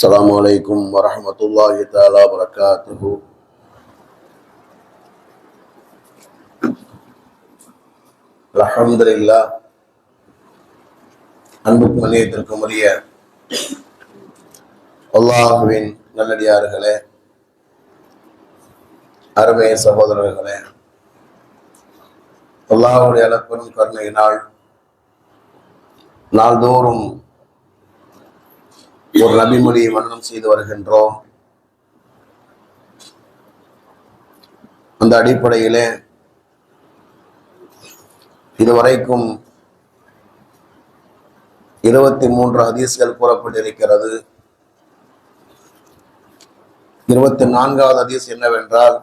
السلام عليكم ورحمة الله تعالى وبركاته الحمد لله அன்புக்கும் மனிதத்திற்கும் உரிய அல்லாஹுவின் நல்லடியார்களே அருமை சகோதரர்களே அல்லாஹுடைய அளப்பெரும் கருணையினால் நாள்தோறும் ஒரு நபிமொழியை மன்னனம் செய்து வருகின்றோம் அந்த அடிப்படையிலே இதுவரைக்கும் இருபத்தி மூன்று ஹதீஸ்கள் கூறப்பட்டிருக்கிறது இருபத்தி நான்காவது ஹதீஸ் என்னவென்றால்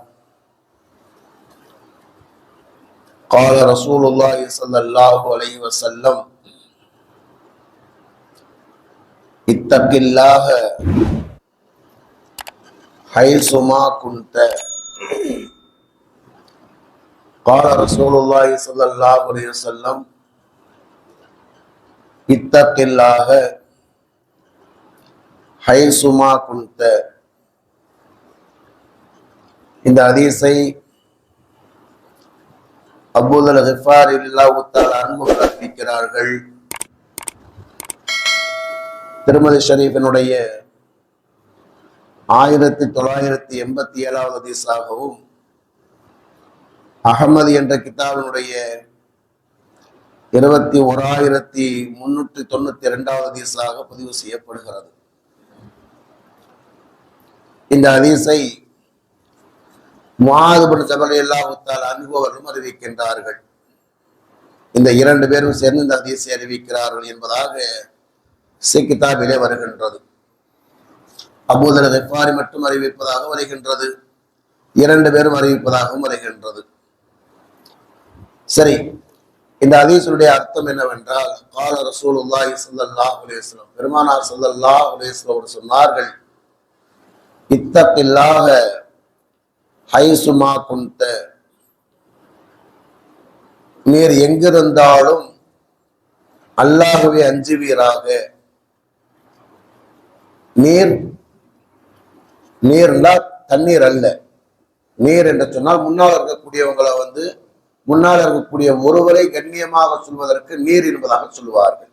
قال رسول الله صلى الله عليه وسلم اتق الله حيثما كنت قال رسول الله صلى الله عليه وسلم اتق الله حيثما كنت இந்த ஹதீஸை அபூதல் ஹிஃபார் இல்லாவுத்தால் அன்பு கற்பிக்கிறார்கள் திருமதி ஷரீஃபினுடைய ஆயிரத்தி தொள்ளாயிரத்தி எண்பத்தி ஏழாவது ஹதீஸாகவும் அகமது என்ற கிதாபினுடைய இருபத்தி ஓராயிரத்தி முன்னூற்றி தொண்ணூத்தி இரண்டாவது ஹதீஸாக பதிவு செய்யப்படுகிறது. இந்த ஹதீஸை மாதுபன் ஜபல் எல்லாத்தால் அனுபவர்களும் அறிவிக்கின்றார்கள். இந்த இரண்டு பேரும் சேர்ந்து இந்த ஹதீஸை அறிவிக்கிறார்கள் என்பதாக கிதாபிலே வருகின்றது. அபூதல் வெப்பாரி மட்டும் அறிவிப்பதாக வருகின்றது. இரண்டு பேரும் அறிவிப்பதாகவும் வருகின்றது. சரி இந்த ஹதீஸுடைய அர்த்தம் என்னவென்றால் கால ரசூலுல்லாஹி ஸல்லல்லாஹு அலைஹி வஸல்லம். பெருமானார் சல்லல்லா அலேஸ்லம் அவர் சொன்னார்கள் இத்தப்பில்லாக ஹைசுமா குந்த நீர் எங்கிருந்தாலும் அல்லாகவே அஞ்சுவீராக. நீர் நீர்னா தண்ணீர் அல்ல. நீர் என்று சொன்னால் முன்னால் இருக்கக்கூடியவங்களை வந்து முன்னால் இருக்கக்கூடிய ஒருவரை கண்ணியமாக சொல்வதற்கு நீர் என்பதாக சொல்லுவார்கள்.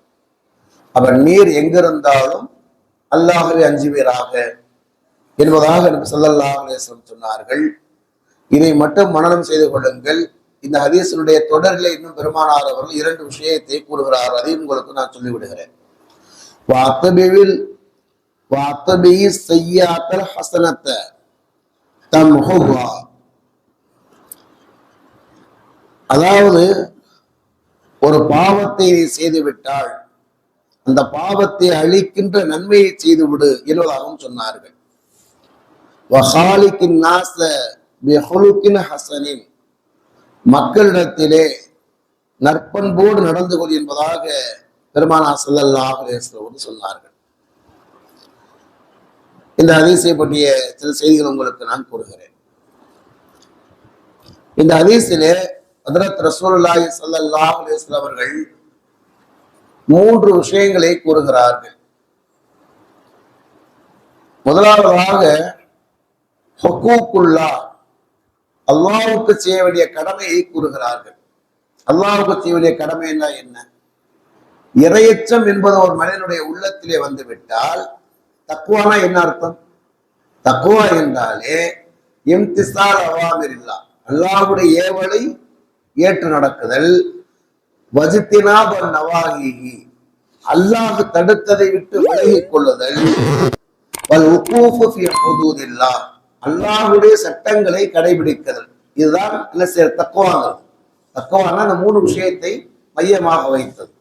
அப்ப நீர் எங்கிருந்தாலும் அல்லாகவே அஞ்சுவீராக என்பதாக நபி ஸல்லல்லாஹு சொன்னார்கள். இதை மட்டும் மனனம் செய்து கொள்ளுங்கள். இந்த ஹதீசனுடைய தொடரில் இன்னும் பெருமானார் அவர்கள் இரண்டு விஷயத்தை கூறுகிறார். அதையும் உங்களுக்கு நான் சொல்லிவிடுகிறேன். வாத்தபிவில் வாத்தபி செய்யாத்தல் ஹசனத்தை தம்ஹுவா அதாவது ஒரு பாவத்தை நீ செய்துவிட்டால் அந்த பாவத்தை அழிக்கின்ற நன்மையை செய்து விடு என்பதாகவும் சொன்னார்கள் வஹாலிக்கின் நாச பிஹுலுக்கின் ஹசனின் மக்களிடத்திலே நற்பண்போடு நடந்து கொள் என்பதாக பெருமானா செல்லல்லாக சொன்னார்கள் இந்த ஹதீஸை பற்றிய சில செய்திகள் உங்களுக்கு நான் கூறுகிறேன். இந்த ஹதீஸிலே அதரத் ரசூலுல்லாஹி ஸல்லல்லாஹு அலைஹி அவர்கள் மூன்று விஷயங்களை கூறுகிறார்கள். முதலாவதாக ஹொக்கூக்குல்லா அல்லாவுக்கு செய்ய வேண்டிய கடமையை கூறுகிறார்கள். அல்லாவுக்கு செய்ய வேண்டிய கடமைன்னா என்ன? இறையச்சம் என்பது ஒரு மனிதனுடைய உள்ளத்திலே வந்துவிட்டால் தக்குவானா என்ன அர்த்தம்? தக்குவா என்றாலே இம்திசார் அவாமிர் இல்லா. அல்லாவுடைய ஏவலை ஏற்று நடக்குதல். வஜித்தினாப நவாகி அல்லாஹ் தடுத்ததை விட்டு விலகிக் கொள்ளுதல். வல் அல்லாஹுடைய சட்டங்களை கடைபிடிக்கிறது இதுதான் என்ன சில தக்குவாங்கிறது. தக்குவானா அந்த மூணு விஷயத்தை மையமாக வைத்தது.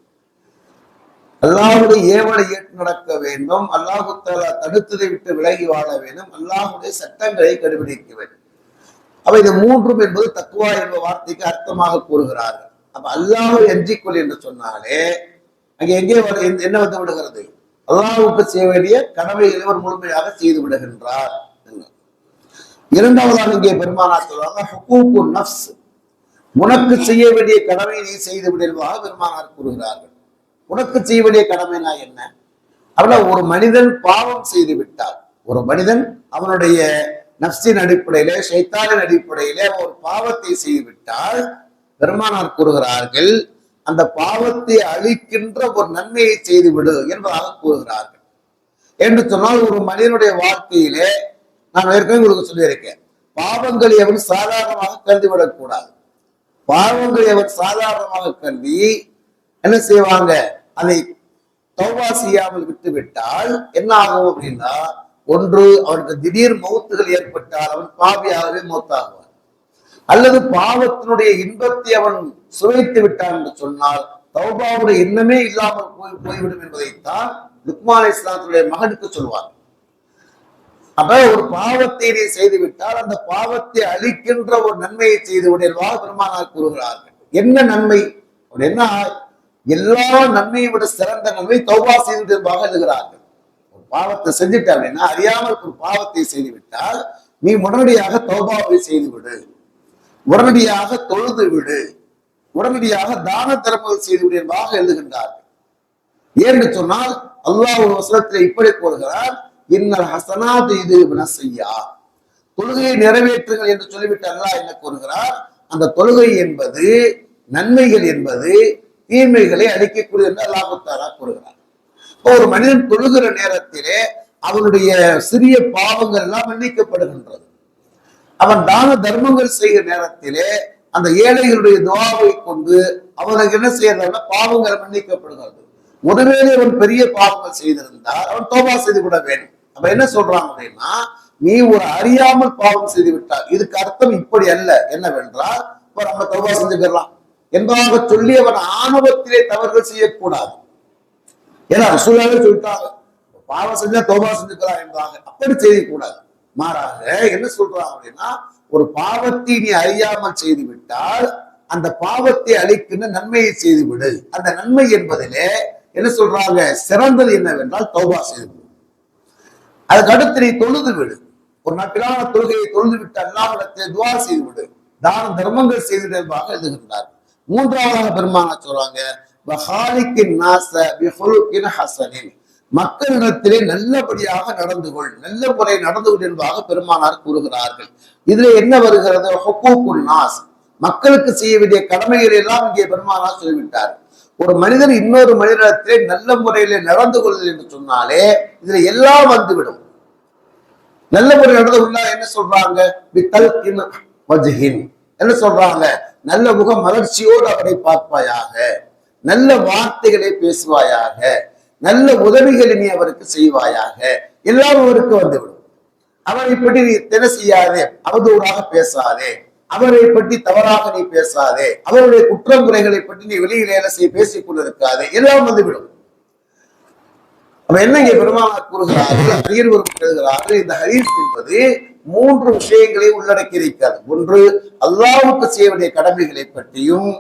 அல்லாஹுடைய ஏவலை ஏற்று நடக்க வேண்டும். அல்லாஹு தாலா தடுத்ததை விட்டு விலகி வாழ வேண்டும். அல்லாஹுடைய சட்டங்களை கடைபிடிக்க வேண்டும். அப்ப இது மூன்றும் என்பது தக்குவா என்ற வார்த்தைக்கு அர்த்தமாக கூறுகிறார்கள். அப்ப அல்லாஹு எஞ்சிக்கொள் என்று சொன்னாலே அங்க எங்கே என்ன வந்து விடுகிறது? அல்லாஹுக்கு செய்ய வேண்டிய கடமைகளை ஒரு முழுமையாக செய்து விடுகின்றார். இரண்டாவதாக இங்கே பெருமானா சொல்றாங்க உனக்கு செய்ய வேண்டிய கடமை நீ செய்து விடுவதாக பெருமானார் கூறுகிறார்கள். உனக்கு செய்ய வேண்டிய கடமைனா என்ன? அவள ஒரு மனிதன் பாவம் செய்து விட்டார் ஒரு மனிதன் அவனுடைய நப்சின் அடிப்படையில சைத்தானின் அடிப்படையில ஒரு பாவத்தை செய்து விட்டால் பெருமானார் கூறுகிறார்கள் அந்த பாவத்தை அழிக்கின்ற ஒரு நன்மையை செய்து விடு என்பதாக கூறுகிறார்கள். என்று சொன்னால் ஒரு மனிதனுடைய வாழ்க்கையிலே நான் ஏற்கனவே உங்களுக்கு சொல்லியிருக்கேன் பாவங்களை அவன் சாதாரணமாக கருதி விடக்கூடாது பாவங்களை அவன் சாதாரணமாக கருதி என்ன செய்வாங்க? அதை தௌபா செய்யாமல் விட்டு விட்டால் என்ன ஆகும் அப்படின்னா ஒன்று அவனுக்கு திடீர் மௌத்துகள் ஏற்பட்டால் அவன் பாவியாகவே மௌத்தாகுவான். அல்லது பாவத்தினுடைய இன்பத்தை அவன் சுவைத்து விட்டான் என்று சொன்னால் தௌபாவுடைய எண்ணமே இல்லாமல் போய் போய்விடும் என்பதைத்தான் லுக்மான் இஸ்லாத்துடைய மகனுக்கு சொல்வார். அப்ப ஒரு பாவத்தை நீ செய்து விட்டால் அந்த பாவத்தை அழிக்கின்ற ஒரு நன்மையை செய்து உடைய பெருமானார் கூறுகிறார்கள். என்ன நன்மை? என்ன எல்லா நன்மையை விட சிறந்த நன்மை தௌபா செய்து எழுதுகிறார்கள். ஒரு பாவத்தை செஞ்சுட்ட அப்படின்னா அறியாமல் ஒரு பாவத்தை செய்து விட்டால் நீ உடனடியாக தௌபாவை செய்து விடு உடனடியாக தொழுது விடு. உடனடியாக தான தர்மங்கள் செய்து விடு என்பதாக எழுதுகின்றார்கள். ஏன்னு சொன்னால் அல்லாஹ் ஒரு வசனத்தில் இப்படி கூறுகிறார் இன்னல் ஹசனாத் இது செய்யா தொழுகையை நிறைவேற்றுங்கள் என்று சொல்லிவிட்டு அல்லாஹ் என்ன கூறுகிறார்? அந்த தொழுகை என்பது நன்மைகள் என்பது தீமைகளை அழிக்கக்கூடிய லாபத்தாரா கூறுகிறார். இப்போ ஒரு மனிதன் தொழுகிற நேரத்திலே அவனுடைய சிறிய பாவங்கள் எல்லாம் மன்னிக்கப்படுகின்றது. அவன் தான தர்மங்கள் செய்கிற நேரத்திலே அந்த ஏழைகளுடைய துவாவை கொண்டு அவனுக்கு என்ன செய்யறதுனா பாவங்கள் மன்னிக்கப்படுகிறது. ஒருவேளை அவன் பெரிய பாவங்கள் செய்திருந்தால் அவன் தோபா செய்து கூட வேண்டும். அப்ப என்ன சொல்றாங்க அப்படின்னா நீ ஒரு அறியாமல் பாவம் செய்து விட்டால் இதுக்கு அர்த்தம் இப்படி அல்ல. என்னவென்றால் இப்ப நம்ம தோபா செஞ்சுக்கலாம் என்பதாக சொல்லி அவன் ஆணவத்திலே தவறுகள் செய்யக்கூடாது. ஏன்னா சூழலாக சொல்லிட்டாங்க பாவம் செஞ்சா தோபா செஞ்சுக்கலாம் என்பதாக. அப்படி செய்யக்கூடாது. மாறாக என்ன சொல்றாங்க அப்படின்னா ஒரு பாவத்தை நீ அறியாமல் செய்து விட்டால் அந்த பாவத்தை அழிக்கின்ற நன்மையை செய்து விடு அந்த நன்மை என்பதிலே என்ன சொல்றாங்க சிறந்தது என்னவென்றால் தௌபா செய்து விடு அதுக்கு அடுத்து நீ தொழுது விடு. ஒரு நட்பிலான தொழுகையை தொழுது விட்டு அல்லாவிடத்தை துவா செய்து விடு தான தர்மங்கள் செய்து என்பதாக எழுதுகின்றார் மூன்றாவதாக பெருமான சொல்றாங்க மக்களிடத்திலே நல்லபடியாக நடந்து கொள் நல்ல முறை நடந்து கொள் என்பதாக பெருமானார் கூறுகிறார்கள். இதுல என்ன வருகிறது? ஹொக்கூக்குல் நாஸ். மக்களுக்கு செய்ய வேண்டிய கடமைகளை எல்லாம் இங்கே பெருமானார் சொல்லிவிட்டார். ஒரு மனிதன் இன்னொரு மனிதனிடத்திலே நல்ல முறையில நடந்து கொள்வது என்று சொன்னாலே இதுல எல்லாம் வந்துவிடும். நல்ல முறை நடந்து கொண்டா என்ன சொல்றாங்க? என்ன சொல்றாங்க? நல்ல முக மலர்ச்சியோடு அவரை பார்ப்பாயாக. நல்ல வார்த்தைகளை பேசுவாயாக. நல்ல உதவிகளை நீ அவருக்கு செய்வாயாக. எல்லாம் அவருக்கு வந்துவிடும். அவரை பற்றி நீ தின செய்யாதே அவதூறாக பேசாதே. அவரை பற்றி தவறாக நீ பேசாதே. அவருடைய குற்றம் குறைகளை பற்றி நீ வெளியில செய்ய பேசிக் கொண்டிருக்காதே. எல்லாம் வந்துவிடும். அப்ப என்ன இங்க பெருமானார் கூறுகிறார்கள்? அறிஞர் எழுதுகிறார்கள் இந்த ஹரீஸ் என்பது மூன்று விஷயங்களை உள்ளடக்கி இருக்கிறது ஒன்று அல்லாவுக்கு செய்ய வேண்டிய கடமைகளை பற்றியும்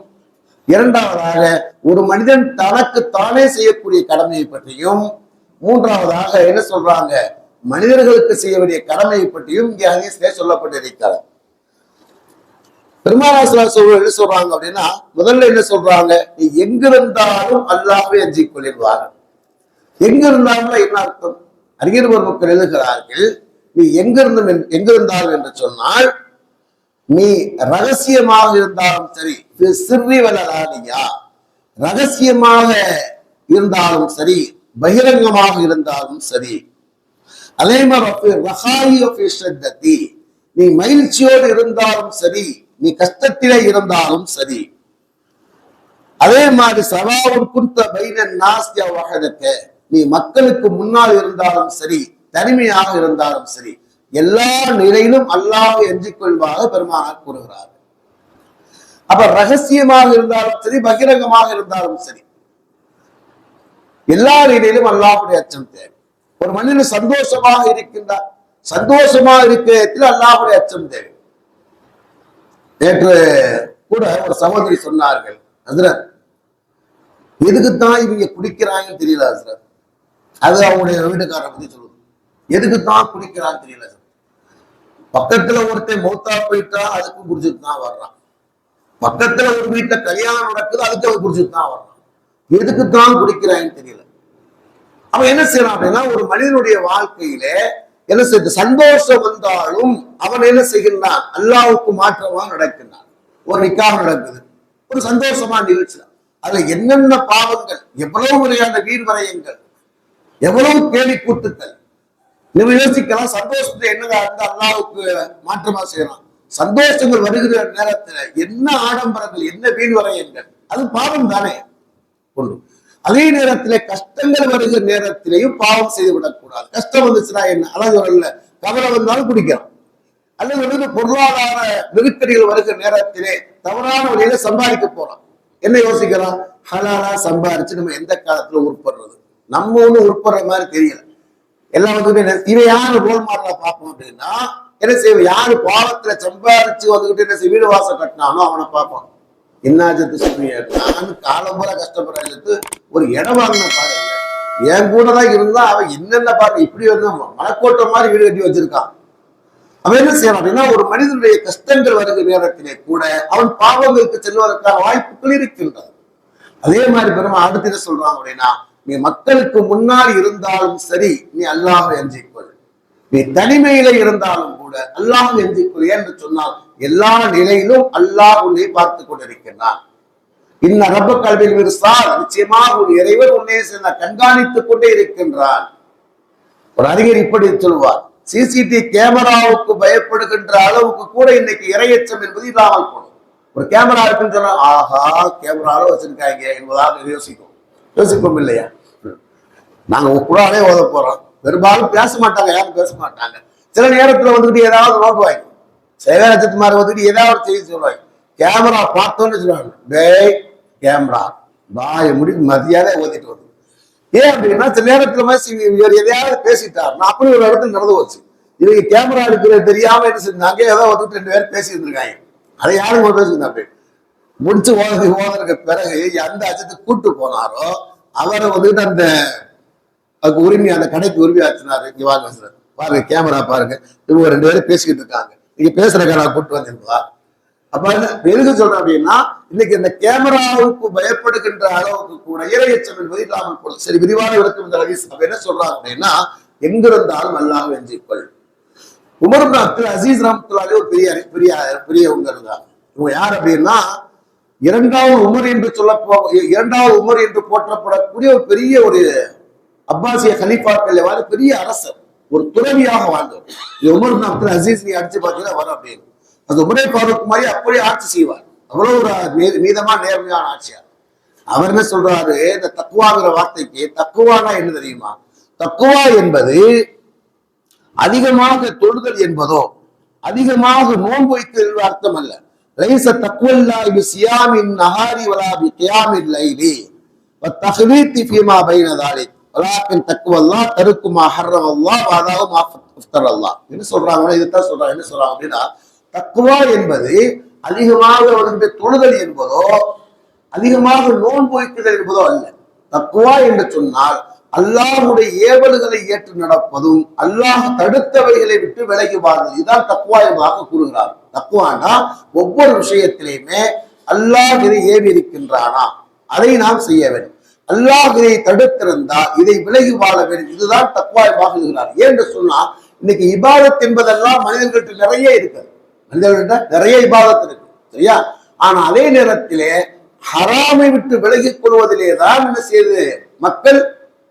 இரண்டாவதாக ஒரு மனிதன் தனக்கு தானே செய்யக்கூடிய கடமையை பற்றியும் மூன்றாவதாக என்ன சொல்றாங்க? மனிதர்களுக்கு செய்ய வேண்டிய கடமையை பற்றியும் இங்கே ஹதீஸ்ல சொல்லப்பட்டிருக்கிறது. பெருமானாசலா என்ன சொல்றாங்க அப்படின்னா முதல்ல என்ன சொல்றாங்க? நீ எங்கிருந்தாலும் அல்லாவே அஞ்சிக் கொள்ளிடுவார்கள் எங்கிருந்தாலும் என்ன அர்த்தம்? அறிஞர் மக்கள் எழுதுகிறார்கள் நீ எங்கிருந்து எங்கிருந்தாலும் என்று சொன்னால் நீ ரகசியமாக இருந்தாலும் சரி சிறி வளரானியா ரகசியமாக இருந்தாலும் சரி பகிரங்கமாக இருந்தாலும் சரி. அதே மாதிரி நீ மகிழ்ச்சியோடு இருந்தாலும் சரி நீ கஷ்டத்திலே இருந்தாலும் சரி. அதே மாதிரி சவாவும் குந்த பைனன் நாஸ்தியா வகதக்க நீ மக்களுக்கு முன்னால் இருந்தாலும் சரி தனிமையாக இருந்தாலும் சரி எல்லா நிலையிலும் அல்லாஹ் எஞ்சிக்கொள்வாக பெருமானார் கூறுகிறார். அப்ப ரகசியமாக இருந்தாலும் சரி பகிரங்கமாக இருந்தாலும் சரி எல்லா நிலையிலும் அல்லாஹுடைய அச்சம் தேவை. ஒரு மனிதன் சந்தோஷமாக இருக்கின்றார் சந்தோஷமா இருக்கிற அல்லாஹுடைய அச்சம் தேவை. நேற்று கூட ஒரு சகோதரி சொன்னார்கள் ஹசரத் எதுக்குத்தான் இவங்க குடிக்கிறாங்கன்னு தெரியல ஹசரத். அது அவங்களுடைய வீட்டுக்காரரை பத்தி எதுக்கு எதுக்குத்தான் குடிக்கிறான்னு தெரியல பக்கத்துல ஒருத்தன் மௌத்தா போயிட்டா அதுக்கு குடிச்சிட்டு தான் வர்றான். பக்கத்துல ஒரு வீட்டுல கல்யாணம் நடக்குது அதுக்கு அவன் குடிச்சிட்டு தான் வர்றான். எதுக்கு தான் குடிக்கிறான்னு தெரியல. அவன் என்ன செய்யறான் அப்படின்னா ஒரு மனிதனுடைய வாழ்க்கையில என்ன செய்ய சந்தோஷம் வந்தாலும் அவன் என்ன செய்கின்றான்? அல்லாவுக்கு மாற்றமா நடக்கின்றான். ஒரு நிக்காக நடக்குது. ஒரு சந்தோஷமா நிகழ்ச்சி. அதுல என்னென்ன பாவங்கள் எவ்வளவு முறையான வீண் வரையங்கள் எவ்வளவு கேலி கூத்துக்கள் நம்ம யோசிக்கலாம் சந்தோஷத்தை என்னதா இருந்தா அல்லாவுக்கு மாற்றமா செய்யலாம். சந்தோஷங்கள் வருகிற நேரத்துல என்ன ஆடம்பரங்கள் என்ன வீண் வரையங்கள் அது பாவம் தானே? ஒன்று. அதே நேரத்திலே கஷ்டங்கள் வருகிற நேரத்திலேயும் பாவம் செய்து விடக்கூடாது கஷ்டம் வந்துச்சுன்னா என்ன? அழகு வரல. கவலை வந்தாலும் குடிக்கலாம். அல்லது வந்து பொருளாதார நெருக்கடிகள் வருகிற நேரத்திலே தவறான வழியில சம்பாதிக்க போறோம். என்ன யோசிக்கிறோம் ஹலாலா சம்பாரிச்சு நம்ம எந்த காலத்துல உருப்படுறது? நம்ம ஒண்ணு உருப்படுற மாதிரி தெரியல. எல்லாத்துக்குமே வந்து என்ன இவன் யாரு ரோல் மாடலா பார்ப்போம் அப்படின்னா என்ன செய்வோம் யாரு பாவத்துல சம்பாரிச்சு வந்துகிட்டு என்ன செய்ய வீடு வாசல் கட்டினானோ அவனை பார்ப்போம் என்னாச்சத்து சொல்றீங்க நான் காலம் பூரா கஷ்டப்படுறது ஒரு இடம் வாங்கின பாருங்க என் கூட தான் இருந்தா அவன் என்னென்ன பாரு இப்படி வந்து மலைக்கோட்டை மாதிரி வீடு கட்டி வச்சிருக்கான். அவன் என்ன செய்யணும் அப்படின்னா ஒரு மனிதனுடைய கஷ்டங்கள் வருகிற நேரத்திலே கூட அவன் பாவங்களுக்கு செல்வதற்கான வாய்ப்புகள் இருக்கின்றது. அதே மாதிரி பெருமா அடுத்து என்ன சொல்றாங்க அப்படின்னா நீ மக்களுக்கு முன்னால் இருந்தாலும் சரி நீ அல்லாஹ் எஞ்சிக்கொள் நீ தனிமையில இருந்தாலும் கூட அல்லாஹ் எஞ்சிக்கொள் என்று சொன்னால் எல்லா நிலையிலும் அல்லாஹ் உன்னை பார்த்து கொண்டிருக்கின்றான். இன்ன ரப்ப கல்வியில் விருசால் நிச்சயமாக ஒரு இறைவன் உன்னை செல்ல கண்காணித்துக் கொண்டே இருக்கின்றான். ஒரு அறிஞர் இப்படி சொல்வார் சிசிடி கேமராவுக்கு பயப்படுகின்ற அளவுக்கு கூட இன்னைக்கு இரையச்சம் என்பது இல்லாமல் போகும் ஒரு கேமரா இருக்குன்னு சொன்னா ஆஹா கேமராவில் வச்சிருக்காங்க என்பதாக யோசிக்கும். யோசிப்போம் இல்லையா நாங்க குரானே ஓத போறோம். பெரும்பாலும் பேச மாட்டாங்க யாரும் பேச மாட்டாங்க சில நேரத்துல வந்துட்டு ஏதாவது நோக்குவாங்க சேகரச்சத்து மாதிரி வந்துட்டு ஏதாவது செய்தி சொல்லுவாங்க. கேமரா பார்த்தோன்னு சொல்லுவாங்க. டேய் கேமரா வாய முடி மதியாதை ஓதிட்டு வந்து ஏன் அப்படின்னா சில நேரத்துல மாதிரி இவர் எதையாவது பேசிட்டார் நான் அப்படி ஒரு இடத்துல நடந்து போச்சு. இவங்க கேமரா இருக்கிறது தெரியாம என்ன செஞ்சாங்க ஏதோ வந்துட்டு ரெண்டு பேரும் பேசியிருந்திருக்காங்க அதை யாரும் ஒரு அப்படின்னு முடிச்சு ஓதுறது ஓதுறதுக்கு பிறகு எந்த அச்சத்துக்கு கூட்டு போனாரோ அவரை வந்துட்டு அந்த அதுக்கு உரிமை அந்த கடைக்கு உரிமையாச்சினாரு இங்க வாங்க சார் பாருங்க கேமரா பாருங்க. இவங்க ரெண்டு பேரும் பேசிக்கிட்டு இருக்காங்க. நீங்க பேசுற கடை கூட்டு வந்தீங்களா அப்ப என்ன எதுக்கு சொல்றேன் அப்படின்னா இன்னைக்கு இந்த கேமராவுக்கு பயப்படுகின்ற அளவுக்கு கூட இரையச்சம் என்பது இல்லாமல் கூட சரி விரிவான விளக்கம் இந்த ரவி அப்ப என்ன சொல்றாங்க அப்படின்னா எங்கிருந்தாலும் அல்லாஹ் வெஞ்சிக்கொள். உமர் அப்துல் அசீஸ் ரஹமத்துல்லாலே ஒரு பெரிய பெரிய பெரியவங்க இருந்தாங்க. இவங்க யார் அப்படின்னா இரண்டாவது உமர் என்று சொல்ல இரண்டாவது உமர் என்று போற்றப்படக்கூடிய ஒரு பெரிய ஒரு அப்பாசிய கலிஃபாக்கள் எவ்வாறு பெரிய அரசர் ஒரு துறவியாக வாழ்ந்தவர். இது உமர் அப்துல் அசீஸ் நீ அடிச்சு பார்த்தீங்கன்னா வரும் அப்படின்னு அந்த உமரே ஃபாரூக் மாதிரி அப்படியே ஆட்சி செய்வார். அவ்வளவு ஒரு மீதமா நேர்மையான ஆட்சியார். அவர் என்ன சொல்றாரு? இந்த தக்குவாங்கிற வார்த்தைக்கு தக்குவானா என்ன தெரியுமா? தக்குவா என்பது அதிகமாக தொழுதல் என்பதோ அதிகமாக நோன்பு வைத்தல் அர்த்தம் அல்ல. லைச தக்குவல்லா இது சியாமின் நஹாரி வலா கியாமின் கியாமில் லைலி. வத்தஹ்லீத்தி ஃபீமா பைன வலாக்கின் தக்குவல்லா தருக்குமா ஹர்ரம் அல்லா வாதாவு மா இஃப்தர் அல்லாஹ் என்ன சொல்றாங்கன்னா இதுதான் சொல்றாங்க. என்ன சொல்றாங்க அப்படின்னா தக்குவா என்பது அதிகமாக வந்து தொழுதல் என்பதோ அதிகமாக நோன்பு வைக்குதல் என்பதோ அல்ல. தக்குவா என்று சொன்னால் அல்லாஹுடைய ஏவல்களை ஏற்று நடப்பதும் அல்லாஹ் தடுத்தவைகளை விட்டு விலகி வாழ்வது இதுதான் தக்குவாயமாக கூறுகிறார் தக்குவானா ஒவ்வொரு விஷயத்திலையுமே அல்லாஹ் இதை ஏவி இருக்கின்றானா? அதை நாம் செய்ய வேண்டும். அல்லாஹ் இதை தடுத்திருந்தால் இதை விலகி வாழ வேண்டும். இதுதான் தக்குவாயமாக இருக்கிறார் ஏன் சொன்னா இன்னைக்கு இபாதத் என்பதெல்லாம் மனிதர்கள்ட்ட நிறைய இருக்குது மனிதர்கள்ட்ட நிறைய இபாதத் இருக்கு. சரியா? ஆனா அதே நேரத்திலே ஹராமை விட்டு விலகிக் கொள்வதிலே தான் என்ன செய்து மக்கள்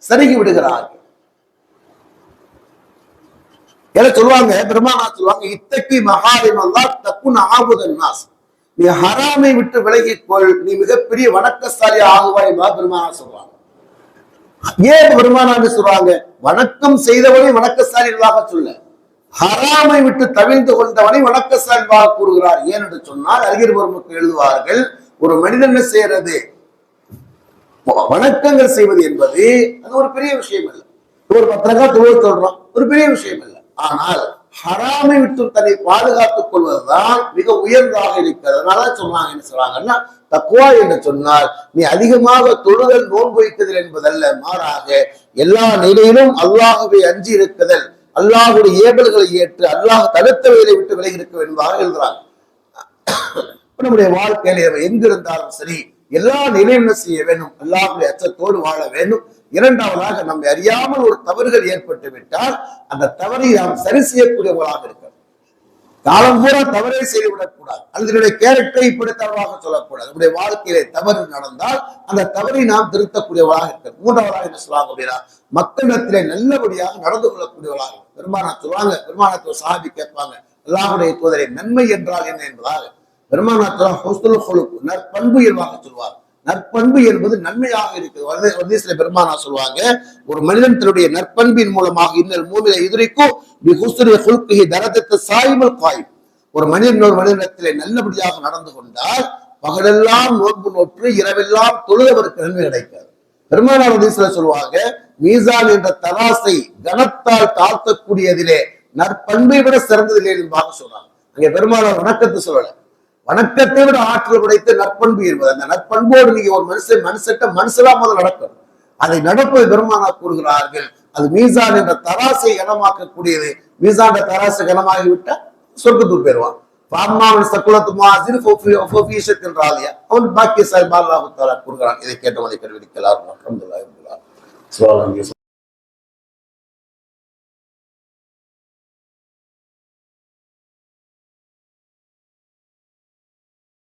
சருகி விடுகிறார்கள் என சொல்லுவாங்க? பெருமானா சொல்லுவாங்க இத்தக்கி மகாரிம் அல்லா தக்குன் நாஸ். நீ ஹராமை விட்டு விலகிக்கொள் நீ மிகப்பெரிய வணக்கசாலி ஆகுவாய் என்பதா பெருமானா சொல்றாங்க. ஏன் பெருமானான்னு சொல்றாங்க? வணக்கம் செய்தவனை வணக்கசாலிகளாக சொல்ல. ஹராமை விட்டு தவிர்ந்து கொண்டவனை வணக்கசாலிவாக கூறுகிறார். ஏன் என்று சொன்னால் அறிஞர் பெருமக்கள் எழுதுவார்கள் ஒரு மனிதன் என்ன செய்யறது? வணக்கங்கள் செய்வது என்பது அது ஒரு பெரிய விஷயம் அல்ல ஒரு பத்திரக்கா தொழில் சொல்றோம் ஒரு பெரிய விஷயம் அல்ல ஆனால் ஹராமை விட்டு தன்னை பாதுகாத்துக் கொள்வதுதான் மிக உயர்ந்ததாக இருக்கிறது. அதனால சொன்னாங்க என்ன சொல்றாங்கன்னா தக்குவா என்று சொன்னால் நீ அதிகமாக தொழுதல் நோன்பு வைக்குதல் என்பதல்ல. மாறாக எல்லா நிலையிலும் அல்லாஹுவை அஞ்சி இருக்குதல் அல்லாஹுடைய ஏவல்களை ஏற்று அல்லாஹ் தடுத்த வேலை விட்டு விலகி இருக்க என்பதாக எழுதுறாங்க நம்முடைய வாழ்க்கையில எங்கிருந்தாலும் சரி எல்லா நிலையும் என்ன செய்ய வேண்டும் அல்லாஹுடைய அச்சத்தோடு வாழ வேண்டும் இரண்டாவதாக நம்மை அறியாமல் ஒரு தவறுகள் ஏற்பட்டு விட்டால் அந்த தவறை நாம் சரி செய்யக்கூடியவர்களாக இருக்க காலம் பூரா தவறை செய்துவிடக் கூடாது. அல்லது கேரக்டரை இப்படி தவறாக சொல்லக்கூடாது. நம்முடைய வாழ்க்கையிலே தவறு நடந்தால் அந்த தவறை நாம் திருத்தக்கூடியவராக இருக்க மூன்றாவதாக என்ன சொல்லுவாங்க அப்படின்னா மக்களிடத்திலே நல்லபடியாக நடந்து கொள்ளக்கூடியவர்களாக பெருமானா சொல்லுவாங்க பெருமானத்துவ சாபி கேட்பாங்க அல்லாஹுடைய தூதரை நன்மை என்றால் என்ன என்பதாக? பெருமானாத்துல ஹொஸ்துல் ஹொலுக்கு நற்பண்பு இயல்பாக சொல்வார். நற்பண்பு என்பது நன்மையாக இருக்குது. வத- பெருமானா சொல்லுவாங்க ஒரு மனிதன் தன்னுடைய நற்பண்பின் மூலமாக இன்னல் மூவில எதிரிக்கும் பி ஹுஸ்னுல் காயும் ஒரு மனிதன் ஒரு மனிதனிடத்திலே நல்லபடியாக நடந்து கொண்டால் பகலெல்லாம் நோன்பு நோற்று இரவெல்லாம் தொழுதவருக்கு நன்மை கிடைக்காது. பெருமானார் வதீசில சொல்லுவாங்க மீசான் என்ற தராசை கனத்தால் தாழ்த்தக்கூடியதிலே நற்பண்பை விட சிறந்ததில்லை என்பதாக சொல்றாங்க. அங்கே பெருமானார் வணக்கத்தை சொல்லலை. வணக்கத்தை விட ஆற்றல் படைத்த நற்பண்பு என்பது அந்த நற்பண்போடு நீங்க ஒரு மனுஷன் மனுஷட்ட மனுஷனா முதல் நடக்கணும். அதை நடப்பது பெருமானா கூறுகிறார்கள். அது மீசான் என்ற தராசை கனமாக்கக்கூடியது மீசான் தராசை கனமாகி விட்டா சொர்க்கத்துக்கு போயிருவான் பாம்மாவன் சக்குலத்துமா மாசின் என்றாலியா அவன் பாக்கிய சாஹிப் அல்லாஹு தாலா கூறுகிறான். இதை கேட்டவனை கருவிக்கலாம் அல்ஹம்துலில்லாஹ் ரப்பில்